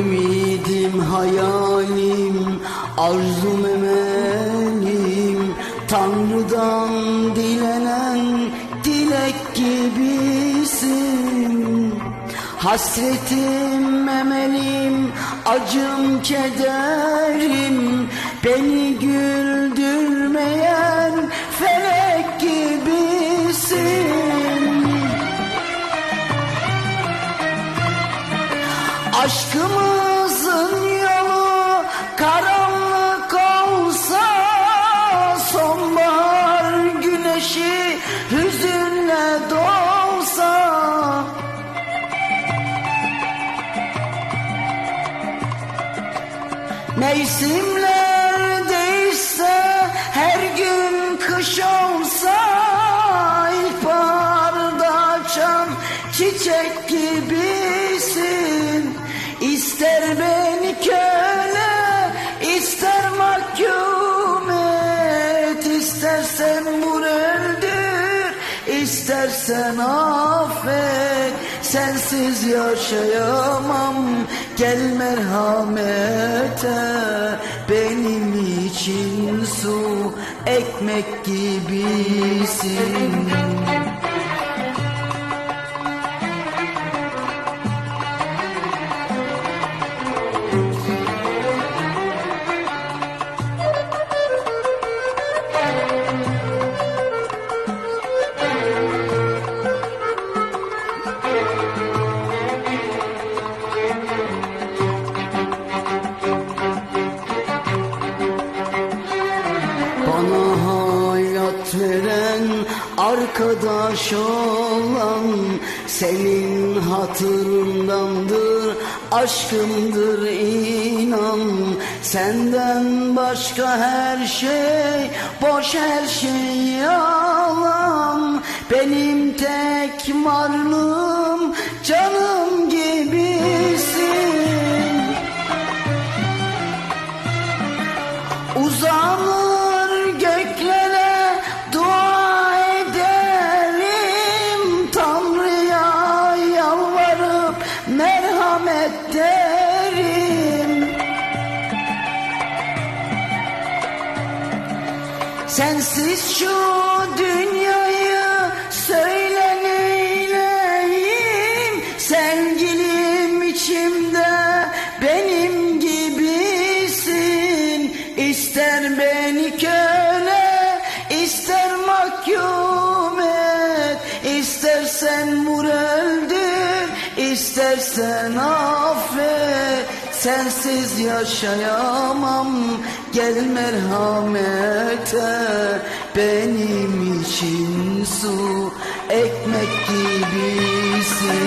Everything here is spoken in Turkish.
Ümidim, hayalim, arzum, emelim Tanrı'dan dilenen dilek gibisin. Hasretim, emelim, acım, kederim. Beni güldürmeyen felek gibisin. Aşkımızın Mevsimler değişse her gün kış olsa İlkbaharda açan çiçek gibisin. İster beni köle ister mahkum et İstersen vur öldür istersen affet. Sensiz yaşayamam gel merhamete Benim için su ekmek gibisin hayat veren arkadaş olan senin hatırındandır aşkımdır inan. Senden başka her şey boş her şey yalan. Benim tek varlığım canım derim Sensiz şu dünyayı söyle neyleyim Sevgilim içimde benim gibisin. İster beni köle ister mahkum et. İstersen öldür istersen affet Sensiz yaşayamam. Gel merhamete Benim için su ekmek gibisin